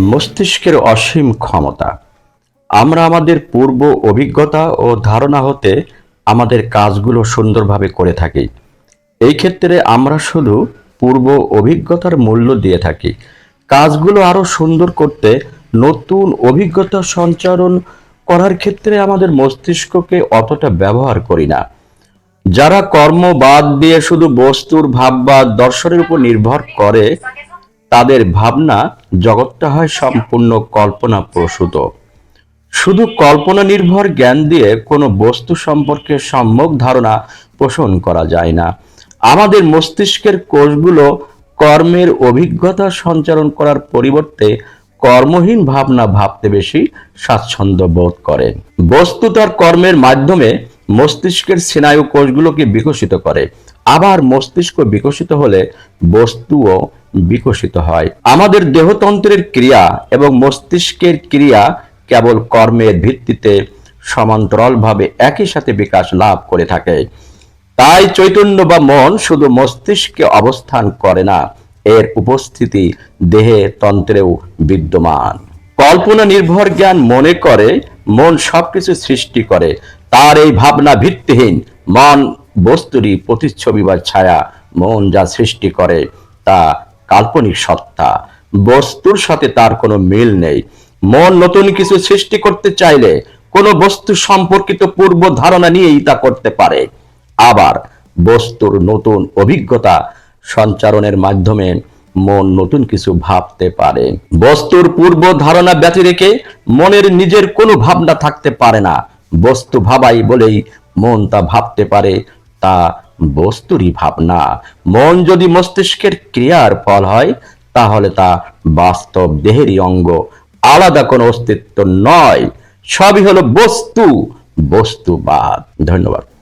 মস্তিষ্কের অসীম ক্ষমতা। আমরা আমাদের পূর্ব অভিজ্ঞতা ও ধারণা হতে আমাদের কাজগুলো সুন্দরভাবে করে থাকি। এই ক্ষেত্রে আমরা শুধু পূর্ব অভিজ্ঞতার মূল্য দিয়ে থাকি। কাজগুলো আরও সুন্দর করতে নতুন অভিজ্ঞতা সঞ্চারণ করার ক্ষেত্রে আমাদের মস্তিষ্ককে অতটা ব্যবহার করি না। যারা কর্ম বাদ দিয়ে শুধু বস্তুর ভাব বা দর্শনের উপর নির্ভর করে, তাদের ভাবনা জগৎটা হয় সম্পূর্ণ কল্পনা প্রসূত শুধু কল্পনা নির্ভর জ্ঞান দিয়ে কোনো বস্তু সম্পর্কে সম্যক ধারণা পোষণ করা যায় না। আমাদের মস্তিষ্কের কোষগুলো কর্মের অভিজ্ঞতা সঞ্চারণ করার পরিবর্তে কর্মহীন ভাবনা ভাবতে বেশি স্বাচ্ছন্দ্য বোধ করে। বস্তু তার কর্মের মাধ্যমে মস্তিষ্কের স্নায়ু কোষগুলোকে বিকশিত করে। আবার মস্তিষ্ক বিকশিত হলে বস্তুও বিকশিত হয়। আমাদের দেহতন্ত্রের ক্রিয়া এবং মস্তিষ্কের ক্রিয়া কেবল কর্মের ভিত্তিতে সমান্তরালভাবে একই সাথে বিকাশ লাভ করে থাকে। তাই চৈতন্য বা মন শুধু মস্তিষ্কে অবস্থান করে না, এর উপস্থিতি দেহে তন্ত্রেও বিদ্যমান। কল্পনা নির্ভর জ্ঞান মনে করে, মন সবকিছু সৃষ্টি করে। তার এই ভাবনা ভিত্তিহীন মন বস্তুরই প্রতিচ্ছবি বা ছায়া, মন যা সৃষ্টি করে তা কাল্পনিক সত্তা। বস্তুর সাথে তার কোনো মিল নেই। মন নতুন কিছু সৃষ্টি করতে চাইলে কোনো বস্তু সম্পর্কিত পূর্ব ধারণা নিয়েই তা করতে পারে। আবার বস্তুর নতুন অভিজ্ঞতা সঞ্চারণের মাধ্যমে মন নতুন কিছু ভাবতে পারে। বস্তুর পূর্ব ধারণা ব্যতি রেখে মনের নিজের কোনো ভাবনা থাকতে পারে না। বস্তু ভাবাই বলেই মন তা ভাবতে পারে, তা বস্তুরই ভাবনা। মন যদি মস্তিষ্কের ক্রিয়ার ফল হয়, তাহলে তা বাস্তব দেহেরই অঙ্গ। আলাদা কোনো অস্তিত্ব নয়। সবই হলো বস্তু, বস্তুবাদ। ধন্যবাদ।